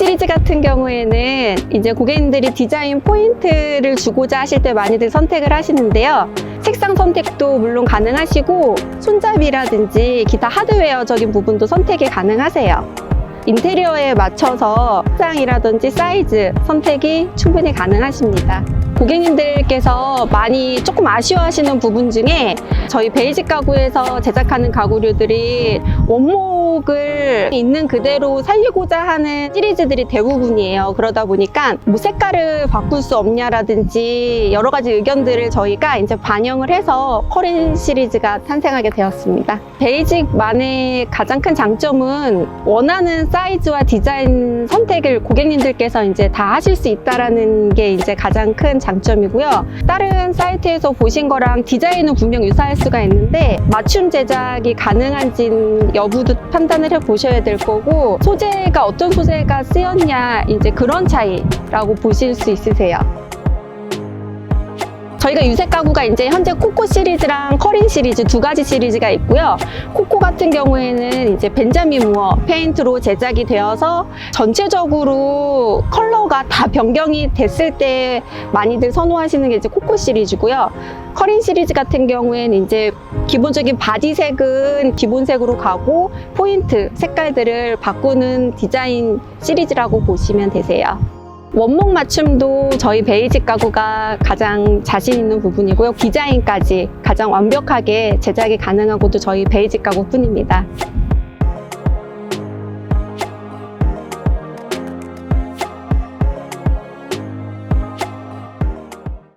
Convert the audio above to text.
시리즈 같은 경우에는 이제 고객님들이 디자인 포인트를 주고자 하실 때 많이들 선택을 하시는데요. 색상 선택도 물론 가능하시고 손잡이라든지 기타 하드웨어적인 부분도 선택이 가능하세요. 인테리어에 맞춰서 색상이라든지 사이즈 선택이 충분히 가능하십니다. 고객님들께서 많이 조금 아쉬워하시는 부분 중에 저희 베이직 가구에서 제작하는 가구류들이 원목 을 있는 그대로 살리고자 하는 시리즈들이 대부분이에요. 그러다 보니까 뭐 색깔을 바꿀 수 없냐라든지 여러 가지 의견들을 저희가 이제 반영을 해서 커린 시리즈가 탄생하게 되었습니다. 베이직만의 가장 큰 장점은 원하는 사이즈와 디자인 선택을 고객님들께서 이제 다 하실 수 있다라는 게 이제 가장 큰 장점이고요. 다른 사이트에서 보신 거랑 디자인은 분명 유사할 수가 있는데 맞춤 제작이 가능한지 여부도 판단을 해 보셔야 될 거고 소재가 어떤 소재가 쓰였냐 이제 그런 차이라고 보실 수 있으세요. 저희가 유색 가구가 이제 현재 코코 시리즈랑 커린 시리즈 두 가지 시리즈가 있고요. 코코 같은 경우에는 이제 벤자민 무어 페인트로 제작이 되어서 전체적으로 컬러가 다 변경이 됐을 때 많이들 선호하시는 게 이제 코코 시리즈고요. 커린 시리즈 같은 경우에는 이제 기본적인 바디색은 기본색으로 가고 포인트 색깔들을 바꾸는 디자인 시리즈라고 보시면 되세요. 원목 맞춤도 저희 베이직 가구가 가장 자신 있는 부분이고요. 디자인까지 가장 완벽하게 제작이 가능한 곳도 저희 베이직 가구뿐입니다.